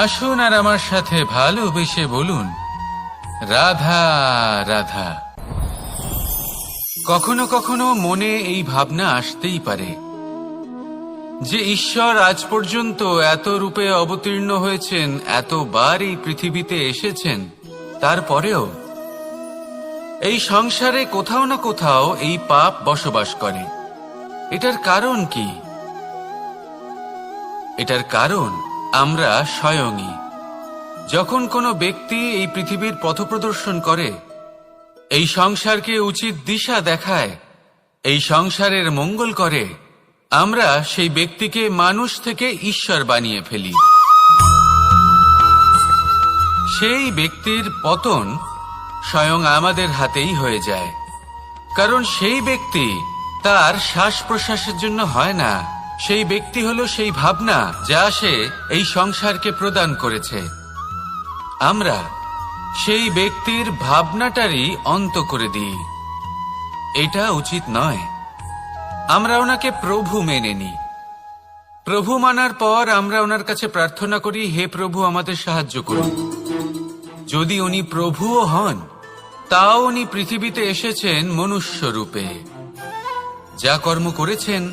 আসুন আর আমার সাথে ভালোবেসে বলুন। রাধা রাধা। কখনো কখনো মনে এই ভাবনা আসতেই পারে যে ঈশ্বর আজ পর্যন্ত এত রূপে অবতীর্ণ হয়েছেন, এতবার এই পৃথিবীতে এসেছেন, তারপরেও এই সংসারে কোথাও না কোথাও এই পাপ বসবাস করে। এটার কারণ কি? এটার কারণ আমরা স্বয়ংই। যখন কোনো ব্যক্তি এই পৃথিবীর পথপ্রদর্শন করে, এই সংসারকে উচিত দিশা দেখায়, এই সংসারের মঙ্গল করে, আমরা সেই ব্যক্তিকে মানুষ থেকে ঈশ্বর বানিয়ে ফেলি। সেই ব্যক্তির পতন স্বয়ং আমাদের হাতেই হয়ে যায়। কারণ সেই ব্যক্তি তার শ্বাস প্রশ্বাসের জন্য হয় না। সেই ব্যক্তি হলো সেই ভাবনা যা সে এই সংসারকে প্রদান করেছে। আমরা সেই ব্যক্তির ভাবনাটারই অন্ত করে দিই। এটা উচিত নয়। আমরা ওনাকে প্রভু মেনে নিই। প্রভু মানার পর আমরা ওনার কাছে প্রার্থনা করি, হে প্রভু, আমাদের সাহায্য করুন। যদি উনি প্রভুও হন, তাও উনি পৃথিবীতে এসেছেন মনুষ্য রূপে যা কর্ম করেছেন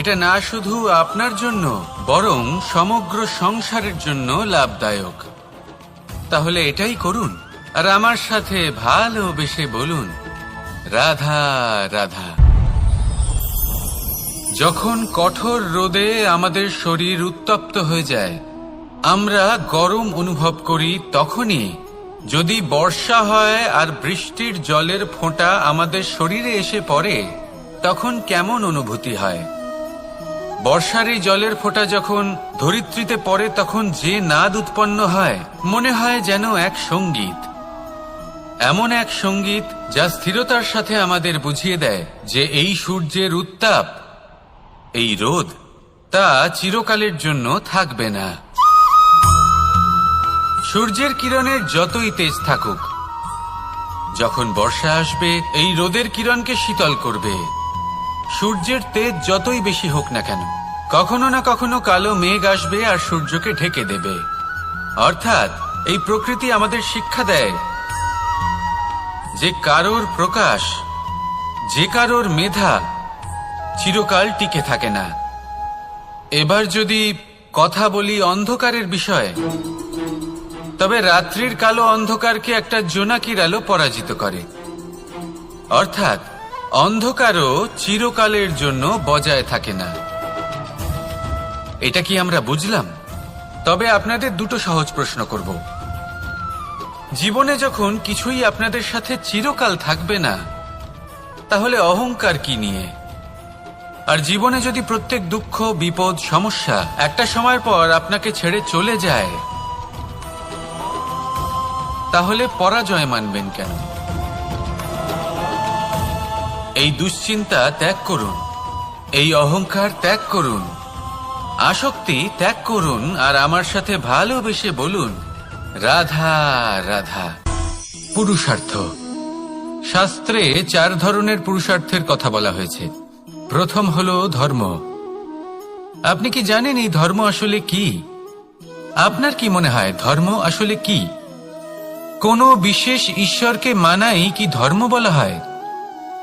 এটা না শুধু আপনার জন্য, বরং সমগ্র সংসারের জন্য লাভদায়ক। তাহলে এটাই করুন, আর আমার সাথে ভালোবেসে বলুন, রাধা রাধা। যখন কঠোর রোদে আমাদের শরীর উত্তপ্ত হয়ে যায়, আমরা গরম অনুভব করি তখনই, যদি বর্ষা হয় আর বৃষ্টির জলের ফোঁটা আমাদের শরীরে এসে পড়ে, তখন কেমন অনুভূতি হয়? বর্ষার এই জলের ফোঁটা যখন ধরিত্রীতে পড়ে, তখন যে নাদ উৎপন্ন হয়, মনে হয় যেন এক সংগীত। এমন এক সংগীত যা স্থিরতার সাথে আমাদের বুঝিয়ে দেয় যে এই সূর্যের উত্তাপ, এই রোদ, তা চিরকালের জন্য থাকবে না। সূর্যের কিরণের যতই তেজ থাকুক, যখন বর্ষা আসবে, এই রোদের কিরণকে শীতল করবে। সূর্যের তেজ যতই বেশি হোক না কেন, কখনো না কখনো কালো মেঘ আসবে আর সূর্যকে ঢেকে দেবে। অর্থাৎ, এই প্রকৃতি আমাদের শিক্ষা দেয় যে কারোর প্রকাশ, যে কারোর মেধা চিরকাল টিকে থাকে না। এবার যদি কথা বলি অন্ধকারের বিষয়ে, তবে রাত্রির কালো অন্ধকারকে একটা জোনাকির আলো পরাজিত করে। অর্থাৎ অন্ধকারও চিরকালের জন্য বজায় থাকে না। এটা কি আমরা বুঝলাম? তবে আপনাদের দুটো সহজ প্রশ্ন করব। জীবনে যখন কিছুই আপনাদের সাথে চিরকাল থাকবে না, তাহলে অহংকার কি নিয়ে? আর জীবনে যদি প্রত্যেক দুঃখ, বিপদ, সমস্যা একটা সময়ের পর আপনাকে ছেড়ে চলে যায়, তাহলে পরাজয় মানবেন কেন? এই দুশ্চিন্তা ত্যাগ করুন। এই অহংকার ত্যাগ করুন। আসক্তি ত্যাগ করুন আর আমার সাথে ভালোবেসে বলুন, রাধা রাধা। পুরুষার্থ। শাস্ত্রে চার ধরনের পুরুষার্থের কথা বলা হয়েছে। প্রথম হল ধর্ম। আপনি কি জানেন এই ধর্ম আসলে কি? আপনার কি মনে হয় ধর্ম আসলে কি? কোনো বিশেষ ঈশ্বরকে মানাই কি ধর্ম বলা হয়?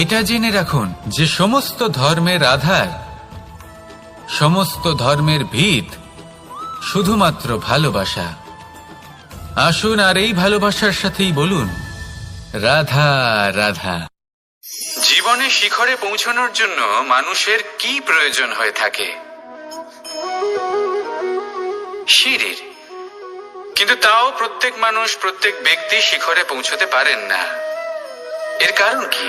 এটা জেনে রাখুন যে সমস্ত ধর্মের আধার, সমস্ত ধর্মের ভিত শুধুমাত্র ভালোবাসা। আসুন আর এই ভালোবাসার সাথেই বলুন, রাধা রাধা। জীবনে শিখরে পৌঁছানোর জন্য মানুষের কি প্রয়োজন হয়ে থাকে? সিঁড়ির কিন্তু তাও প্রত্যেক মানুষ, প্রত্যেক ব্যক্তি শিখরে পৌঁছতে পারেন না। এর কারণ কি?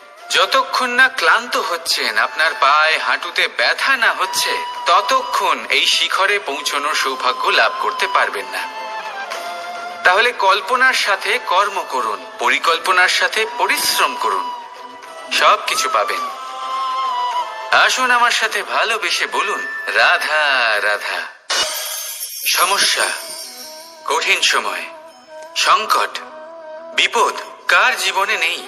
যতক্ষণ না ক্লান্ত হচ্ছেন, আপনার পায়ে, হাঁটুতে ব্যথা না হচ্ছে, ততক্ষণ এই শিখরে পৌঁছানোর সৌভাগ্য লাভ করতে পারবেন না। তাহলে কল্পনার সাথে কর্ম করুন, পরিকল্পনার সাথে পরিশ্রম করুন। সব কিছু পাবেন। আসুন আমার সাথে ভালোবেসে বলুন, রাধা রাধা। সমস্যা, কঠিন সময়, সংকট, বিপদ, কার জীবনে নেই?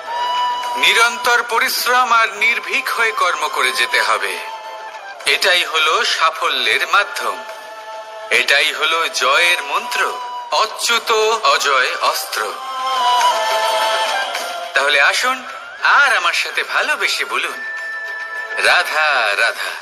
নিরন্তর পরিশ্রম আর নির্ভীক হয়ে কর্ম করে যেতে হবে। এটাই হলো সাফল্যের মাধ্যম। এটাই হলো জয়ের মন্ত্র। অচ্যুত অজয় অস্ত্র। তাহলে আসুন আর আমার সাথে ভালোবেসে বলুন। রাধা রাধা।